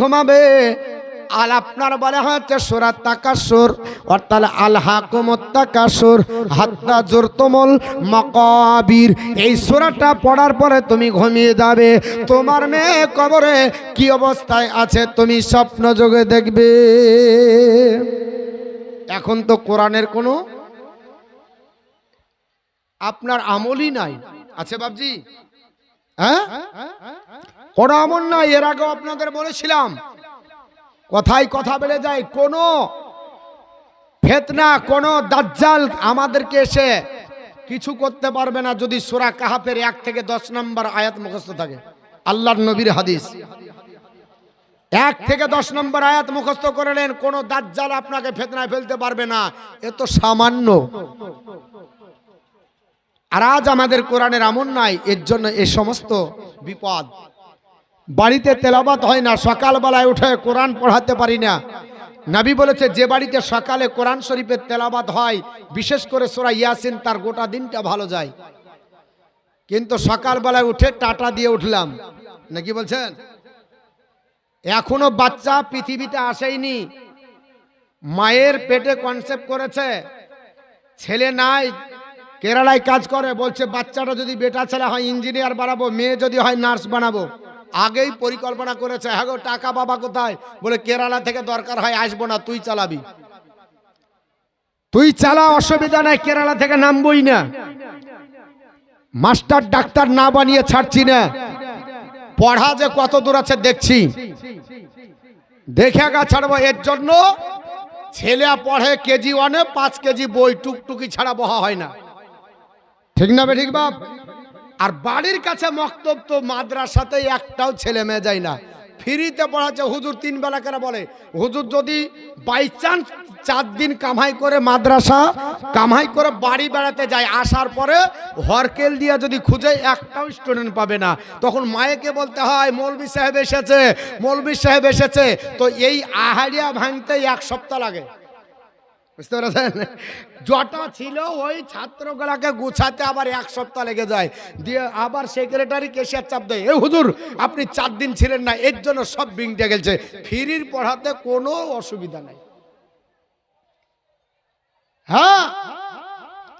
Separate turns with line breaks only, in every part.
ঘুমাবে। আল আপনার বলে হচ্ছে সুরাত তাকাসুর, অর্থাৎ আল হাকুমত তাকাসুর, হাত্তা জোরতমল মকাবির। এই সুরাটা পড়ার পরে তুমি ঘুমিয়ে যাবে। তোমার মেয়ে কবরে কি অবস্থায় আছে তুমি স্বপ্ন যোগে দেখবে। এখন তো কোরআনের কোনো আপনার আমলই নাই। আছে বাবজি হ্যাঁ? কোনো আমল নাই এর আগেও আপনাদের বলেছিলাম। কথাই কথা বেড়ে যায়, কোনো ফেতনা, কোনো দাজ্জাল আমাদেরকে এসে কিছু করতে পারবে না যদি সোরা কাহাফের এক থেকে দশ নম্বর আয়াত মুখস্থ থাকে। আল্লাহর নবীর হাদিস। এক থেকে দশ নম্বর আয়াত মুখস্থ করে নেন, কোনো দাজ্জাল আপনাকে ফেতনায় ফেলতে পারবে না। এ তো সামান্য। আর আজ আমাদের কোরআনের আমন নাই, এর জন্য এ সমস্ত বিপদ। বাড়িতে তেলাবাত হয় না, সকালবেলায় উঠে কোরআন পড়াতে পারি না। নাবি বলেছে, যে বাড়িতে সকালে কোরআন শরীফের তেলাবাত হয়, বিশেষ করে সোরা ইয়াসিন, তার গোটা দিনটা ভালো যায়। কিন্তু সকালবেলায় উঠে টাটা দিয়ে উঠলাম। নাকি বলছেন? এখনও বাচ্চা পৃথিবীতে আসেইনি। মায়ের পেটে কনসেপ্ট করেছে, ছেলে নাই, কেরালায় কাজ করে। বলছে, বাচ্চাটা যদি বেটা ছেলে হয় ইঞ্জিনিয়ার বানাবো, মেয়ে যদি হয় নার্স বানাবো। আগেই পরিকল্পনা করেছে হ্যাঁ গো, টাকা বাবা কোথায়? বলে, কেরালা থেকে দরকার হয়, আসব না, তুই চালাবি। তুই চালা, অসুবিধা নাই, কেরালা থেকে নামবই না। মাস্টার, ডাক্তার না বানিয়ে ছাড়ছি না। পড়া যে কত দূর আছে, দেখছি। দেখে গা ছাড়বো, এর জন্য ছেলে পড়ে কেজি ওয়ানে পাঁচ কেজি বই, টুকটুকি ছাড়া বহা হয় না। ঠিক না বে ঠিক বাপ? আর বাড়ির কাছে মক্তব তো মাদ্রাসাতে একটাও ছেলে মেয়ে যায় না। ফ্রিতে পড়াচ্ছে, হুজুর তিন বেলা করে বলে, হুজুর যদি বাই চান্স চার দিন কামাই করে মাদ্রাসা, কামাই করে বাড়ি বেড়াতে যায়, আসার পরে হরকেল দিয়া যদি খুঁজে, একটাও স্টুডেন্ট পাবে না। তখন মায়েকে বলতে হয়, মৌলবি সাহেব এসেছে, মৌলবি সাহেব এসেছে। তো এই আহারিয়া ভাঙতে এক সপ্তাহ লাগে। বুঝতে পেরেছেন? জটা ছিল ওই ছাত্রগুলাকে গুছাতে আবার এক সপ্তাহ লেগে যায়। দিয়ে আবার সেক্রেটারি কেশিয়ার চাপ দেয়, এ হুজুর, আপনি চার দিন ছিলেন না, এর জন্য সব বিংটে গেছে ফ্রির পড়াতে কোনো অসুবিধা নাই। হ্যাঁ?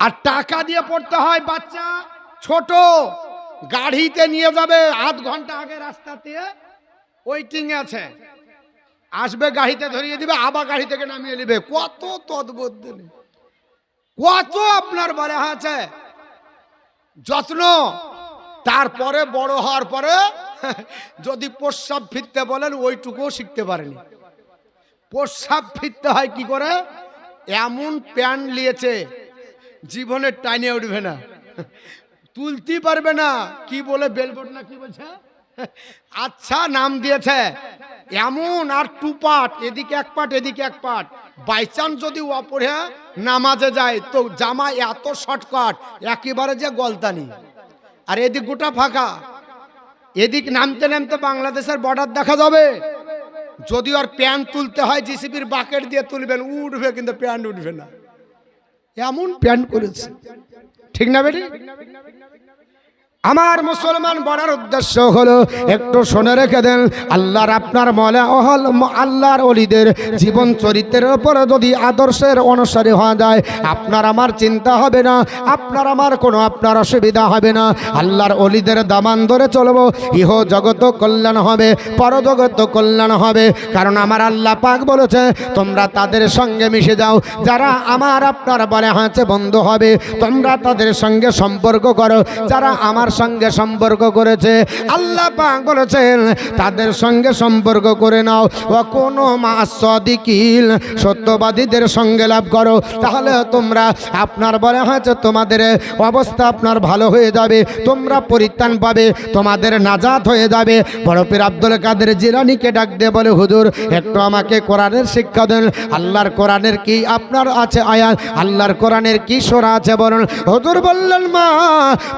আর টাকা দিয়ে পড়তে হয় বাচ্চা, ছোট, গাড়িতে নিয়ে যাবে, আধ ঘণ্টা আগে রাস্তাতে ওয়েটিং আছে। আসবে গাড়িতে ধরিয়ে দিবে, আবার গাড়ি থেকে নামিয়ে নিবে। কত তদ্বুদ্ধ কত আপনার বলে আছে। যত্ন। তারপরে বড় হওয়ার পরে, যদি প্রস্রাব ফিরতে বলেন, ওইটুকুও শিখতে পারেনি। প্রস্রাব ফিরতে হয় কি করে? এমন প্যান্ট নিয়েছে জীবনে টাইনে উঠবে না। তুলতে পারবে না। কি বলে বেলবোর্ড না কি বলছে? আচ্ছা নাম দিয়েছে। এমন আর টু পাট এদিকে এক পাট এদিকে এক পাট বাই চান্স যদি অপরে নামাজে যায়, তো জামা এত শর্টকাট, একেবারে যে গলতানি আর এদিক গোটা ফাঁকা। এদিক নামতে নামতে বাংলাদেশের বর্ডার দেখা যাবে। যদি ওর প্যান্ট তুলতে হয়, জিসিবির বাকেট দিয়ে তুলবেন, উঠবে কিন্তু প্যান্ট উঠবে না। এমন প্যান্ট করেছে। ঠিক না বেটি? আমার মুসলমান বলার উদ্দেশ্য হলো, একটু শুনে রেখে দেন, আল্লাহর আপনার মলা অহল আল্লাহর অলিদের জীবন চরিত্রের উপরে যদি আদর্শের অনুসারী হওয়া যায়, আপনার আমার চিন্তা হবে না, আপনার আমার কোনো আপনার অসুবিধা হবে না। আল্লাহর অলিদের দামান ধরে চলবো, ইহ জগত কল্যাণ হবে, পরজগত কল্যাণ হবে। কারণ আমার আল্লাহ পাক বলেছে, তোমরা তাদের সঙ্গে মিশে যাও, যারা আমার আপনার বলে হাঁচে বন্ধু হবে, তোমরা তাদের সঙ্গে সম্পর্ক করো, যারা আমার সঙ্গে সম্পর্ক করেছে। আল্লাহ পাক বলেছেন, তাদের সঙ্গে সম্পর্ক করে নাও। ও কোনো মাসদিকিল সত্যবাদীদের সঙ্গে লাভ করো। তাহলে তোমরা, আপনার বলে হয়েছে তোমাদের অবস্থা আপনার ভালো হয়ে যাবে, তোমরা পরিত্রাণ পাবে, তোমাদের নাজাত হয়ে যাবে। বড় পীর আব্দুল কাদের জিলানিকে ডাক দিয়ে বলে, হুজুর, একটু আমাকে কোরআনের শিক্ষা দেন। আল্লাহর কোরআনের কি আপনার আছে আয়াত? আল্লাহর কোরআনের কি সোরা আছে বলুন? হুজুর বললেন, মা,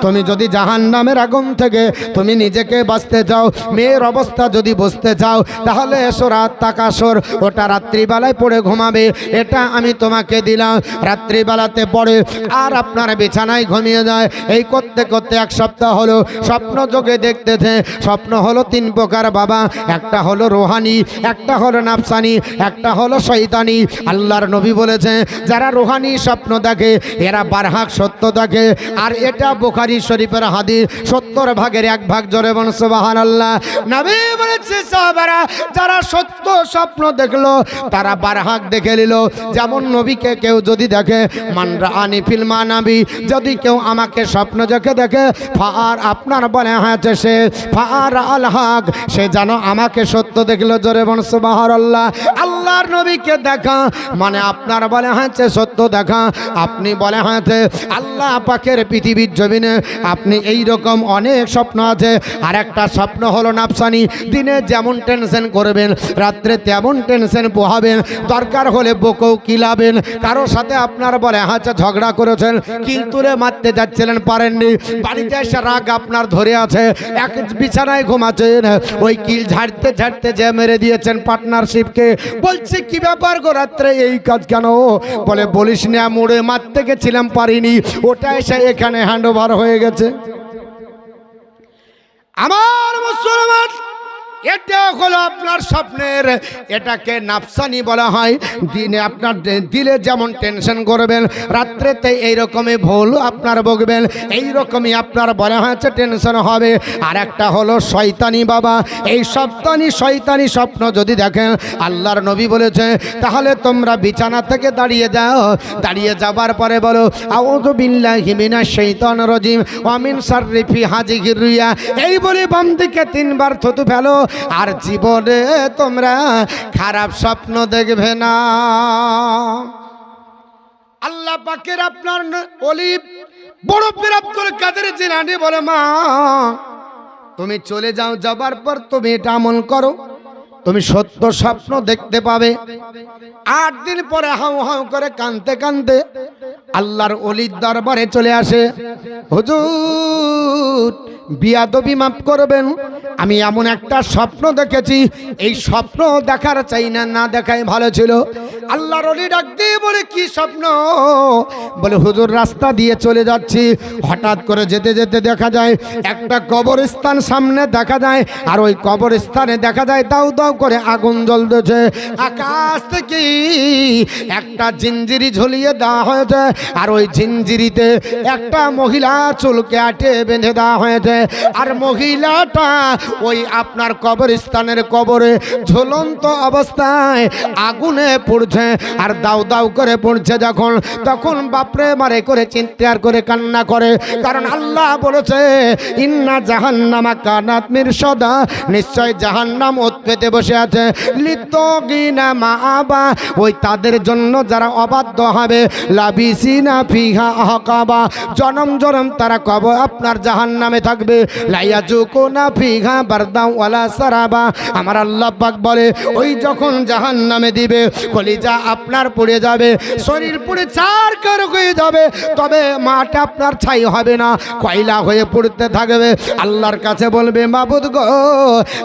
তুমি যদি জাহান জাহান নামের আগুন থেকে তুমি নিজেকে বাঁচতে চাও মেয়ের অবস্থা যদি বসতে চাও তাহলে এসো রাত তাকাসর, ওটা রাত্রিবেলায় পড়ে ঘুমাবে। এটা আমি তোমাকে দিলাম। রাত্রিবেলাতে পড়ে আর আপনার বিছানায় ঘুমিয়ে যায়। এই করতে করতে এক সপ্তাহ হলো। স্বপ্ন যোগে দেখতেছে স্বপ্ন হলো তিন প্রকার বাবা। একটা হলো রোহানি, একটা হলো নাফসানি, একটা হলো শৈতানি আল্লাহর নবী বলেছে, যারা রোহানি স্বপ্ন দেখে, এরা বারহাক সত্য দেখে। আর এটা বোখারি শরীফের হাদিস সত্তর ভাগের এক ভাগ জোরে বনসবাহান আল্লাহ নবী বলেছে, সাহাবারা, যারা সত্য স্বপ্ন দেখল, তারা বারহাক দেখে নিল। যেমন নবীকে কেউ যদি দেখে, মানরা আনি ফিল্মা নাবি যদি কেউ আমাকে স্বপ্ন দেখে দেখে ফার আপনার বলে হয়েছে সে ফার আল হক। সে যেন আমাকে সত্য দেখল, জোরে বনসবাহার আল্লাহ আল্লাহর নবীকে দেখা মানে আপনার বলে হয়েছে সত্য দেখা। আপনি বলে হয়েছে আল্লাহ পাকের পৃথিবীর জমিনে আপনি এই রকম অনেক স্বপ্ন আছে। আর একটা স্বপ্ন হলো নাফসানি, দিনে যেমন টেনশন করবেন, রাত্রে তেমন টেনশন পোহাবেন, দরকার হলে বকেও কিলাবেন। কারোর সাথে আপনার বলে হাতে ঝগড়া করেছেন কিল তুলে মারতে যাচ্ছিলেন, পারেননি। বাড়িতে এসে রাগ আপনার ধরে আছে, এক বিছানায় ঘুমাচ্ছেন, ওই কিল ঝাড়তে ঝাড়তে যে মেরে দিয়েছেন পার্টনারশিপকে বলছে, কি ব্যাপার গো রাত্রে এই কাজ কেন? বলে, বলিস না, মুড়ে মারতে গেছিলাম, পারিনি। ওটা এসে এখানে হ্যান্ড ওভার হয়ে গেছে। আমার মুসলমান এটা হলো আপনার স্বপ্নের, এটাকে নাফসানি বলা হয়। দিনে আপনার দিলে যেমন টেনশন করবেন, রাত্রেতে এইরকমই ভুল আপনার বকবেন, এইরকমই আপনার বলা হয়েছে টেনশন হবে। আর একটা হলো শয়তানি বাবা। এই সপ্তানি শয়তানি স্বপ্ন যদি দেখেন, আল্লাহর নবী বলেছে, তাহলে তোমরা বিছানা থেকে দাঁড়িয়ে যাও। দাঁড়িয়ে যাবার পরে বলো, আউযু বিল্লাহি মিনাশ শাইতানির রাজিম, ওয়া মিন শাররি ফি হাজিহির রিয়া এই বলে বাম দিকে তিনবার থুতু ফেলো আর জীবনে তোমরা খারাপ স্বপ্ন দেখবে না। আল্লাহ পাকের আপনার অলিভ বড় করে কাদের জিলানি বলে, মা, তুমি চলে যাও, যাবার পর তুমি এটা আমল করো। তুমি সত্য স্বপ্ন দেখতে পাবে। আট দিন পরে হাউ হাউ করে কানতে কানতে আল্লাহর অলির দরবারে চলে আসে। হুজুর, বিয়াদবি মাফ করবেন? আমি এমন একটা স্বপ্ন দেখেছি। এই স্বপ্ন দেখার চাই না না দেখাই ভালো ছিল। আল্লাহর অলি ডাক দিয়ে বলে, কি স্বপ্ন? বলে, হুজুর, রাস্তা দিয়ে চলে যাচ্ছি। হঠাৎ করে যেতে যেতে দেখা যায়, একটা কবরস্থান সামনে দেখা যায়, আর ওই কবরস্থানে দেখা যায় দাউ দাউ করে আগুন জ্বলতেছে। আকাশ থেকে একটা জিঞ্জিরি ঝুলিয়ে দেওয়া হয়েছে। আর ওই জিঞ্জিরিতে একটা মহিলা চুলকে আটে বেঁধে দেওয়া হয়েছে। আর মহিলাটা ওই আপনার কবরস্থানের কবরে ঝুলন্ত অবস্থায় আগুনে পড়ছে আর দাউ দাউ করে পড়ছে যখন, তখন বাপরে মারে করে চিন্তার করে কান্না করে। কারণ আল্লাহ বলেছে, ইন্না জাহান্নামা কানাত মিরসদা নিশ্চয় জাহান্নাম ওত পেতে বসে আছে। লিতগিনা মা আবা ওই তাদের জন্য যারা অবাধ্য হবে লাবিসিনা ফিহা আহকাবা। জনম জনম তারা কব আপনার জাহান নামে থাকবে লাইয়াজুকুনা ফিহা বারদাম ওয়ালা সারাবা। আমার আল্লাহ পাক বলে, ওই যখন জাহান্নামে দিবে, কলিজা আপনার পড়ে যাবে, শরীর পুড়ে চার কার হয়ে যাবে। তবে মাটা আপনার ছাই হবে না, কয়লা হয়ে পড়তে থাকবে। আল্লাহর কাছে বলবে, মাবুদ গো,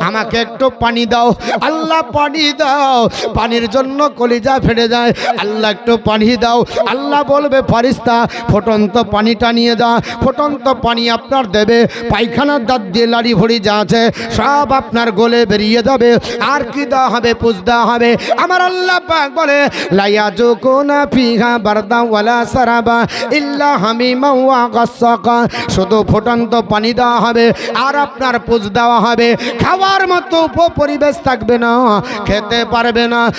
আমাকে একটু পানি দাও। আল্লাহ পানি দাও। পানির জন্য কলিজা ফেটে যায়। আল্লাহ একটু পানি দাও। আল্লাহ বলবে ফারিস্তা, ফোটন্ত পানিটা নিয়ে যা, ফোটন্ত পানি আপনার দেবে, পায়খানার দাঁত দিয়ে লাড়ি ভড়ি যা আছে, সব আপনার গোলে বেরিয়ে যাবে। আর কি দেওয়া হবে, পুষ দেওয়া হবে? আমার আল্লাহ পাক বলে লাইয়া জোকোনা ফিহা বারদা ওয়ালা সারাবা, ইল্লা হামিমা ওয়া গাসাকা। শুধু ফুটন্ত পানি দেওয়া হবে, আর আপনার পুষ দেওয়া হবে। খাওয়ার মতো উপ- পরিবেশ থাকবে না, খেতে পারবে না।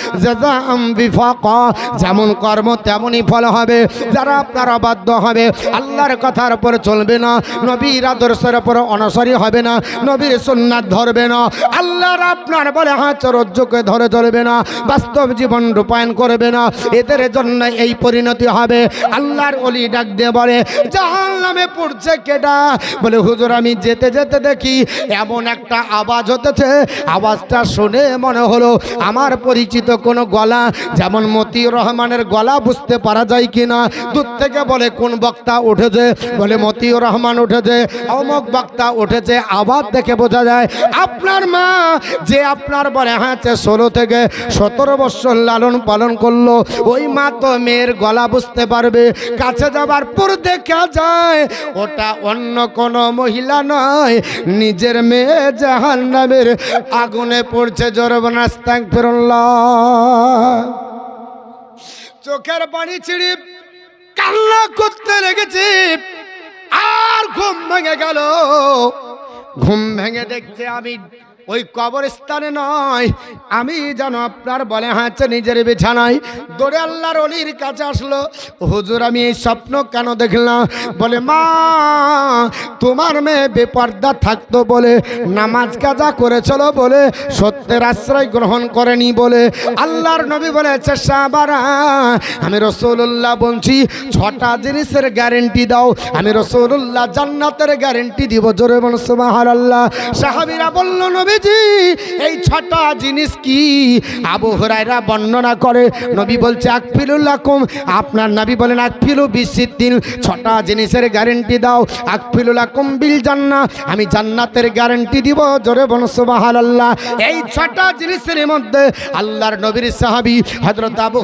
যেমন কর্ম তেমনই ফল হবে। যারা আপনার বাধ্য হবে, আল্লাহর কথার উপর চলবে না, নবীর আদর্শের উপর অনসরি হবে না, নবীর সুন্নাত ধরবে না, আল্লাহর আপনার বলে হাত রজ্জুকে ধরে চলবে না, বাস্তব জীবন রূপায়ণ করবে না, এদের জন্য এই পরিণতি হবে। আল্লাহর অলি ডাক দিয়ে বলে জাহান নামে পড়ছে কেডা? বলে, হুজুর, আমি যেতে যেতে দেখি এমন একটা আওয়াজ হতেছে। আওয়াজটা শুনে মনে হলো আমার পরিচিত কোনো গলা, যেমন মতিউর রহমানের গলা বুঝতে পারা যায় কিনা। দূর থেকে বলে, কোন বক্তা উঠেছে? বলে, মতিউর রহমান উঠেছে। অমুক বক্তা উঠেছে আবার দেখে বোঝা যায়, আপনার মা যে আপনার বলে হাতে ষোলো থেকে সতেরো বছর লালন পালন করল। ওই মা তো মেয়ের গলা বুঝতে পারবে। কাছে যাবার পর দেখা যায়, ওটা অন্য কোনো মহিলা নয়, নিজের মেয়ে জাহান নামের আগুনে পড়ছে জরবনাস্তাক ফেরল্লাহ। চোখের পানি ছিড়ি কান্না করতে লেগেছি। আর ঘুম ভেঙে গেল। ঘুম ভেঙে দেখতে আমি ওই কবরস্থানে নয়। আমি যেন আপনার বলে হাঁচে নিজের বিছানায়। দৌড়ে আল্লাহর অলির কাছে আসলো। হুজুর, আমি এই স্বপ্ন কেন দেখলাম? বলে, মা, তোমার মেয়ে বেপর্দা থাকতো বলে, নামাজ কাজা করেছিল বলে, সত্যের আশ্রয় গ্রহণ করেনি বলে। আল্লাহর নবী বলেছে, সাবারা, আমি রসুল্লাহ বলছি, ছটা জিনিসের গ্যারেন্টি দাও। আমি রসুল্লাহ জান্নাতের গ্যারেন্টি দিব। জোরে বল সুবাহার আল্লাহ সাহাবিরা বলল নবীজি এই ছটা জিনিস কি? আবু হরাইরা বর্ণনা করে, নবী বলছে আকফিলুল্লাহ কুম আপনার নবী বলেন, আকফিলু বিসিদ্দিন ছটা জিনিসের গ্যারেন্টি দাও আকফিলুল্লাহ কুম বিল জান্না আমি জান্নাতের গ্যারেন্টি দিব, জোরে আল্লাহ এই ছটা জিনিসের মধ্যে আল্লাহর নবীর সাহাবি হজরত আবু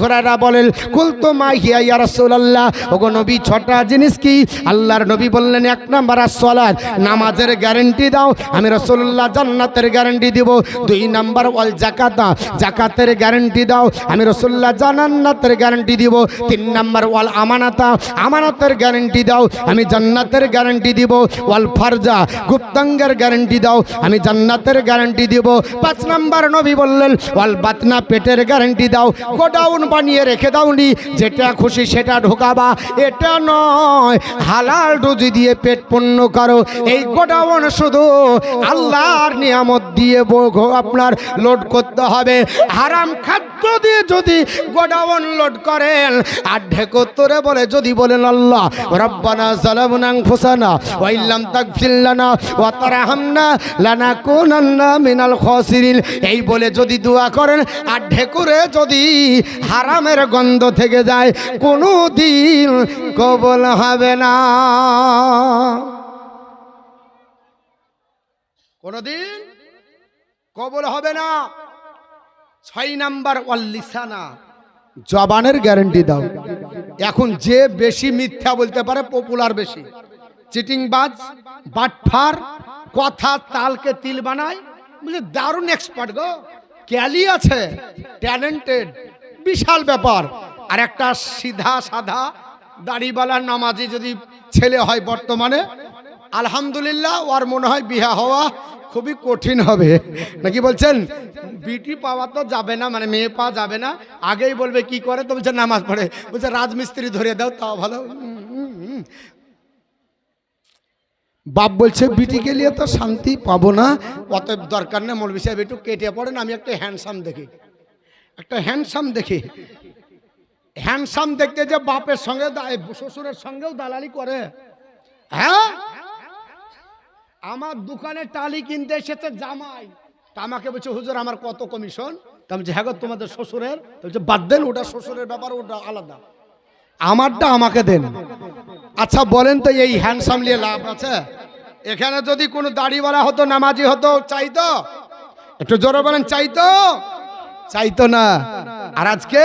বলেন কুল তো মা হিয়া রাসূলুল্লাহ। ওগো নবী, ছটা জিনিস কি? আল্লাহর নবী বললেন, এক নাম্বার সলাদ নামাজের গ্যারেন্টি দাও, আমি রাসূলুল্লাহ জান্নাতের গ্যারেন্টি দিব। দুই নাম্বার ওয়াল জাকাতা। জাকাতের গ্যারেন্টি দাও। আমি রাসূলুল্লাহ জান্নাতের গ্যারেন্টি দিব। তিন নাম্বার ওয়াল আমানাতা। আমানতের গ্যারেন্টি দাও। আমি জান্নাতের গ্যারেন্টি দিব। ওয়াল ফারজা। গুপ্তাঙ্গের গ্যারেন্টি দাও। আমি জান্নাতের গ্যারেন্টি দিব। পাঁচ নাম্বার নবী বললেন, ওয়াল বাতনা পেটের গ্যারেন্টি দাও। গোডাউন বানিয়ে রেখে দাওনি। যেটা খুশি সেটা ঢোকাবা। এটা নয়। হালাল রুজি দিয়ে পেট পূর্ণ করো। এই গোডাউন শুধু আল্লাহর নিয়ামত দিয়ে বো- আপনার লোড করতে হবে। হারাম খাদ্য দিয়ে যদি গোডাউন লোড করেন, আর ঢেকোত্তরে বলে যদি বলেন আল্লাহ, রব্বানা জালামুনা আনফুসানা ওয়া ইল্লাম তাগফির লানা ওয়া তারহামনা লানাকুনান্না মিনাল খাসিরিন। এই বলে যদি দোয়া করেন, আর ঢেকুরে যদি হারামের গন্ধ থেকে যায় কোনো দিন কবল হবে না। কোনদিন? কবল হবে না। ছয় নাম্বার অল্লিসানা জবানের গ্যারেন্টি দাও। এখন যে বেশি মিথ্যা বলতে পারে পপুলার বেশি। চিটিংবাজ বাটফার কথা তালকে তিল বানায়। বুঝলি দারুণ এক্সপার্ট গো। ক্যালি আছে ট্যালেন্টেড বিশাল ব্যাপার। আর একটা সিধা সাধা দাড়িওয়ালা নামাজি যদি ছেলে হয় বর্তমানে আলহামদুলিল্লাহ ওর মনে হয় বিয়া হওয়া খুবই কঠিন হবে। নাকি বলছেন? বিটি পাওয়া তো যাবে না মানে মেয়ে পাওয়া যাবে না। আগেই বলবে কি করে, তো বলছে নামাজ পড়ে। বলছে, রাজমিস্ত্রি ধরে দাও, তাও ভালো। বাপ বলছে, বিটিকে নিয়ে তো শান্তি পাবো না। অতএব দরকার নেই মৌলবি সাহেব, একটু কেটে পড়েন, আমি একটা হ্যান্ডসাম দেখি। একটা হ্যান্ডসাম দেখি। হ্যান্ডসাম দেখতে যে বাপের সঙ্গে শ্বশুরের সঙ্গেও দালালি করে। হ্যাঁ? আমার দোকানে টালি কিনতে এসেছে জামাই। আমাকে বলছে, হুজুর, আমার কত কমিশন? তা হ্যাঁ তোমাদের শ্বশুরের। বলছে, বাদ দেন, ওটা শ্বশুরের ব্যাপার, ওটা আলাদা। আমারটা আমাকে দেন। আচ্ছা বলেন তো, এই হ্যান্ডসাম নিয়ে লাভ আছে? এখানে যদি কোনো দাড়িওয়ালা হতো, নামাজি হতো, চাইতো? একটু জোরে বলেন, চাইতো? চাইতো না। আর আজকে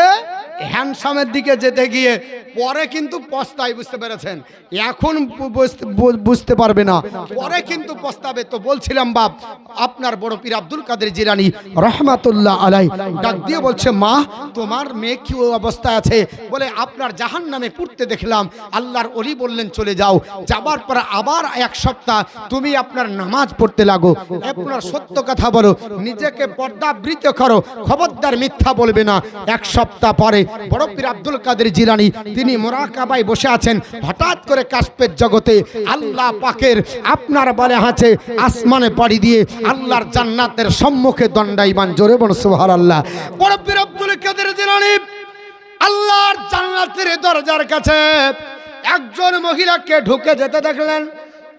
হ্যান্ডসামের দিকে যেতে গিয়ে পরে কিন্তু পস্তায় বুঝতে পেরেছেন। এখন বুঝতে- পারবে না। পরে কিন্তু পস্তাবে তো বলছিলাম, বাপ, আপনার বড় পীর আব্দুল কাদের জিরানি রহমাতুল্লাহ আলাই ডাক দিয়ে বলছে, মা, তোমার মেয়ে কি অবস্থায় আছে? বলে, আপনার জাহান নামে পড়তে দেখলাম। আল্লাহর অলি বললেন, চলে যাও। যাবার পর আবার এক সপ্তাহ তুমি আপনার নামাজ পড়তে লাগো। আপনার সত্য কথা বলো। নিজেকে পর্দাবৃত করো। খবরদার মিথ্যা বলবে না। এক সপ্তাহ পরে বড় পীর আব্দুল কাদের জিরানি তিনি মোরাকাবায় বসে আছেন, হঠাৎ করে কাশ্পের জগতে আল্লাহ পাকের আপনার বলে আছে আসমানে পাড়ি দিয়ে আল্লাহর জান্নাতের সম্মুখে দণ্ডাইমান জোরে বন সুহার আল্লাহ বড় আল্লাহর জান্নাতের দরজার কাছে একজন মহিলাকে ঢুকে যেতে দেখলেন,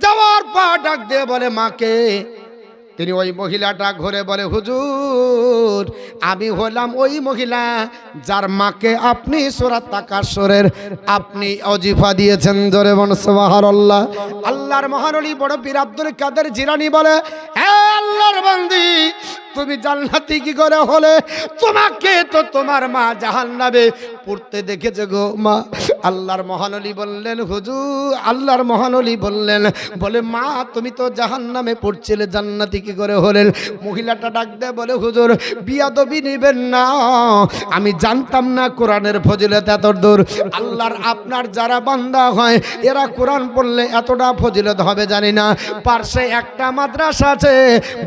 যাওয়ার পা ডাক দিয়ে বলে, মাকে তিনি ওই মহিলাটা ঘুরে বলে, হুজুর, আমি হলাম ওই মহিলা যার মাকে আপনি সোরাত তাকাশ্বরের আপনি অজিফা দিয়েছেন জোরে বন সুবহানাল্লাহ। আল্লাহর মহানলী বড় পীর আব্দুল কাদের জিলানি বলে আল্লাহর বন্দি, তুমি জান্নাতি কি করে হলে? তোমাকে তো তোমার মা জাহান্নাবে পড়তে দেখেছে গো মা। আল্লাহর মহানলী বললেন, হুজুর, আল্লাহর মহানলী বললেন। বলে, মা, তুমি তো জাহান্নামে পড়ছিলে, জান্নাতি কি করে হলেন? মহিলাটা ডাক দেয়, বলে, হুজুর, বিয়াদবি নিবেন না। আমি জানতাম না কোরআনের ফজিলত এত দূর। আল্লাহর আপনার যারা বান্দা হয়, এরা কোরআন পড়লে এতটা ফজিলত হবে, জানি না। পার্শ্বে একটা মাদ্রাসা আছে,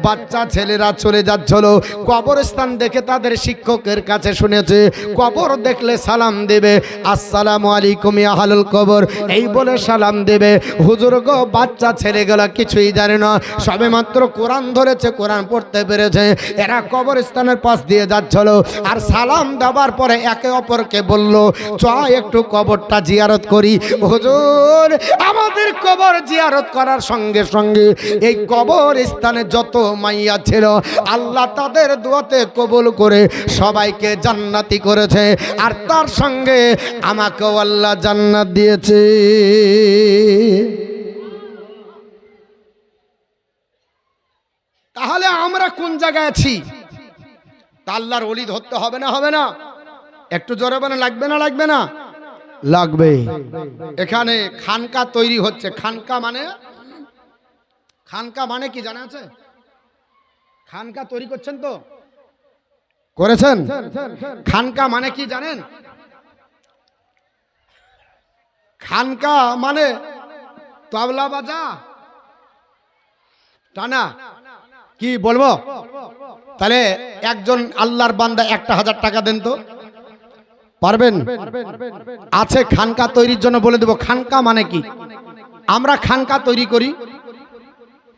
বাচ্চা ছেলেরা চলে যাচ্ছিল। কবরস্থান দেখে তাদের শিক্ষকের কাছে শুনেছে, কবর দেখলে সালাম দেবে। আসসালামু আলাইকুম ইয়া আহলুল কবর। এই বলে সালাম দেবে। হুজুর গো, বাচ্চা ছেলেগুলো কিছুই জানে না। সবে মাত্র কোরআন ধরেছে, কোরআন পড়তে পেরেছে। এরা কবরস্থানের পাশ দিয়ে যাচ্ছিল। আর সালাম দেওয়ার পরে একে অপরকে বলল, চ, একটু কবরটা জিয়ারত করি। হুজুর, আমাদের কবর জিয়ারত করার সঙ্গে সঙ্গে এই কবর স্থানে যত মাইয়া ছিল, আল্লাহ তাদের দোয়াতে কবুল করে সবাইকে জান্নাতি করেছে। আর তার সঙ্গে আমাকেও আল্লাহ জান্নাত দিয়েছে। তাহলে আমরা কোন জায়গায় আছি? তা আল্লাহর অলি ধরতে হবে না হবে না? একটু জোরে বলে লাগবে না লাগবে না? লাগবে। এখানে খানকা তৈরি হচ্ছে। খানকা মানে? খানকা মানে কি, জানা আছে? খানকা তৈরি করছেন তো? করেছেন? খানকা মানে কি, জানেন? খানকা মানে তবলা বাজা? টানা কি বলব? তাহলে একজন আল্লাহর বান্দা একটা হাজার টাকা দেন তো। পারবেন? আছে খানকা তৈরির জন্য বলে দেব। খানকা মানে কি? আমরা খানকা তৈরি করি,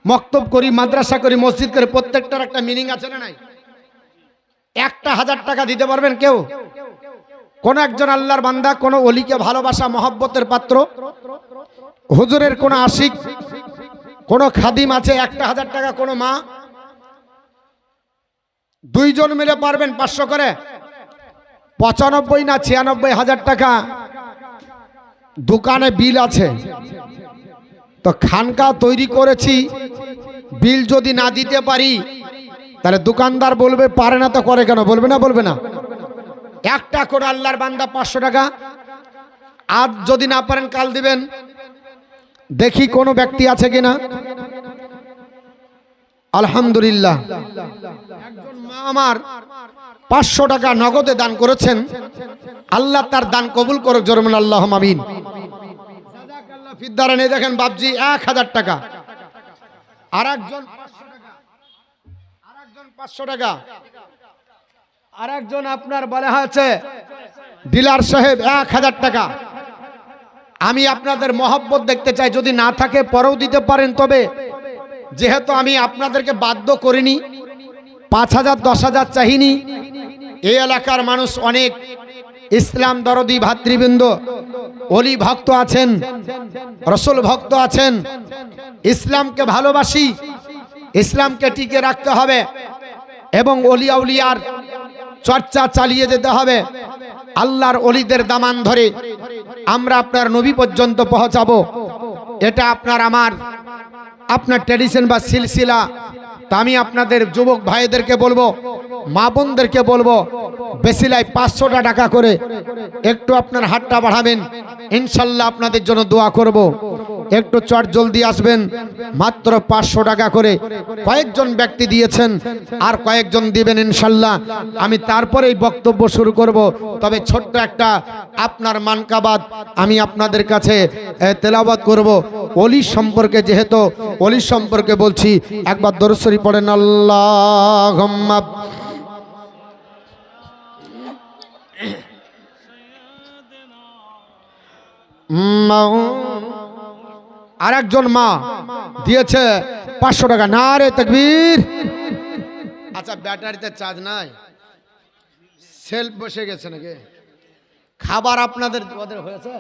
মক্তব করি, মাদ্রাসা করি, মসজিদ করি, প্রত্যেকটার একটা মিনিং আছে না নাই? একটা হাজার টাকা দিতে পারবেন কেউ? কোন একজন আল্লাহর বান্দা, কোন অলিকে ভালোবাসা, মহব্বতের পাত্র, হুজুরের কোন আশিক, কোন খাদিম আছে, একটা হাজার টাকা, কোন মা, দুইজন মিলে পারবেন পাঁচশো করে? পঁচানব্বই না ছিয়ানব্বই হাজার টাকা? দোকানে বিল আছে। তো খানকা তৈরি করেছি, বিল যদি না দিতে পারি, তাহলে দোকানদার বলবে, পারে না তো করে কেন? বলবে না বলবে না। একটা করে আল্লাহর বান্দা পাঁচশো টাকা। আজ যদি না পারেন, কাল দিবেন। দেখি কোনো ব্যক্তি আছে কিনা। আলহামদুলিল্লাহ। আমার পাঁচশো টাকা নগদে দান করেছেন। আল্লাহ তার দান কবুল করুক জরমান আল্লাহ মামিন ফিদ্দারা নেই দেখেন বাবজি এক হাজার টাকা। আর একজন পাঁচশো টাকা। আর একজন আপনার বলা হয়েছে, ডিলার সাহেব, এক হাজার টাকা। আমি আপনাদের মহব্বত দেখতে চাই, যদি না থাকে পরেও দিতে পারেন। তবে যেহেতু আমি আপনাদেরকে বাধ্য করিনি, পাঁচ হাজার, দশ হাজার চাহিনি এই এলাকার মানুষ অনেক ইসলাম দরদি ভাতৃবৃন্দ। অলি ভক্ত আছেন, রসুল ভক্ত আছেন। ইসলামকে ভালোবাসি, ইসলামকে টিকে রাখতে হবে এবং অলিয়া উলিয়ার চর্চা চালিয়ে যেতে হবে। আল্লাহর অলিদের দামান ধরে আমরা আপনার নবী পর্যন্ত পৌঁছাবো। এটা আপনার আমার, আপনার ট্র্যাডিশন বা সিলসিলা। তা আমি আপনাদের যুবক ভাইদেরকে বলব, মা বোনদেরকে বলব বেশিলাই পাঁচশোটা টাকা করে একটু আপনার হাতটা বাড়াবেন। ইনশাল্লাহ আপনাদের জন্য দোয়া করব। একটু চট জলদি আসবেন। মাত্র পাঁচশো টাকা করে কয়েকজন ব্যক্তি দিয়েছেন আর কয়েকজন দিবেন ইনশাল্লাহ। আমি তারপরেই বক্তব্য শুরু করব। তবে ছোট্ট একটা আপনার মানকাবাদ আমি আপনাদের কাছে তেলাবাদ করব। অলি সম্পর্কে যেহেতু অলি সম্পর্কে বলছি, একবার দরসরি পড়েন আল্লাহ আর একজন মা দিয়েছে পাঁচশো টাকা। না রে তকবীর। আচ্ছা ব্যাটারিতে চার্জ নাই। সেলফ বসে গেছে নাকি? খাবার আপনাদের ওদের হয়েছে?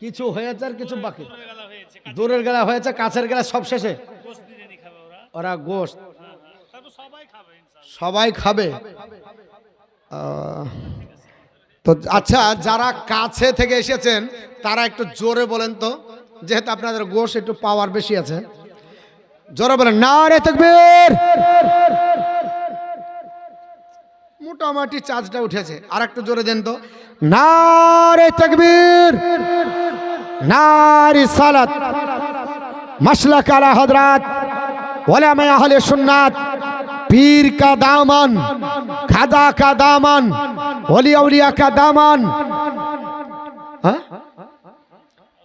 কিছু হয়েছে আর কিছু বাকি? দূরের গেলা হয়েছে, কাছের গেলা সব শেষে? ওরা গোস্ত। সবাই খাবে। তো আচ্ছা যারা কাছে থেকে এসেছেন, তারা একটু জোরে বলেন তো। যেহেতু আপনাদের গোশ একটু পাওয়ার বেশি আছে। জোরে বলেন না রে তকবীর। মোটামুটি চার্জটা উঠেছে। আর একটু জোরে দেন তো। না রে তকবীর। নারী সালাত। মাসলা কালা হজরাত ওলামে আহলে সুন্নাত। পীর কা দামান। খাদা কা দামান। অলিয়া উলিয়া কা দামান। হ্যাঁ?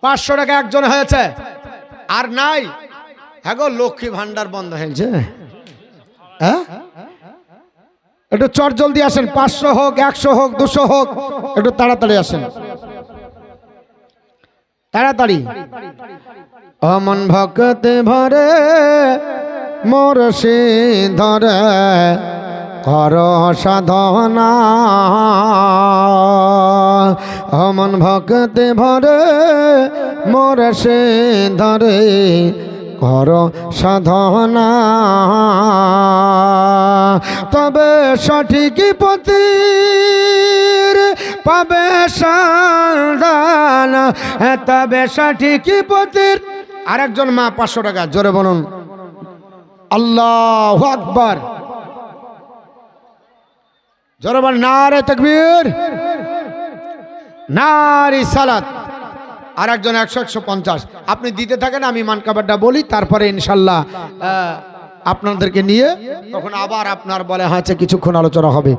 পাঁচশো টাকা একজন হয়েছে। আর নাই। হ্যাঁ গো, লক্ষ্মী ভান্ডার বন্ধ হয়েছে। হ্যাঁ? একটু চট জলদি আসেন। পাঁচশো হোক, একশো হোক, দুশো হোক, একটু তাড়াতাড়ি আসেন। তাড়াতাড়ি। অমন ভক্ত ভরে, মোর ধরে কর সাধনা। অমন ভক্ত ভরে মোর সে ধরে কর সাধনা। তবে সঠিক পতির পাবে সন্ধান। তবে সঠিক পতির আরেকজন মা পাঁচশো টাকা, জোরে বলুন। আল্লাহ আকবার। জোরে বল নারে তকবীর, নারি সালাত। আর একজন একশো একশো পঞ্চাশ। আপনি দিতে থাকেন, আমি মানকাবারটা বলি, তারপরে ইনশাল্লাহ আপনাদেরকে নিয়ে তখন আবার আপনার বলে হয়েছে কিছুক্ষণ আলোচনা হবে।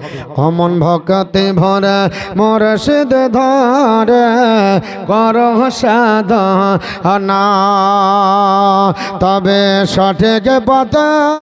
অমন ভকতে ভরে মরশিদ ধরে কর সাধনা তবে সঠিক পথ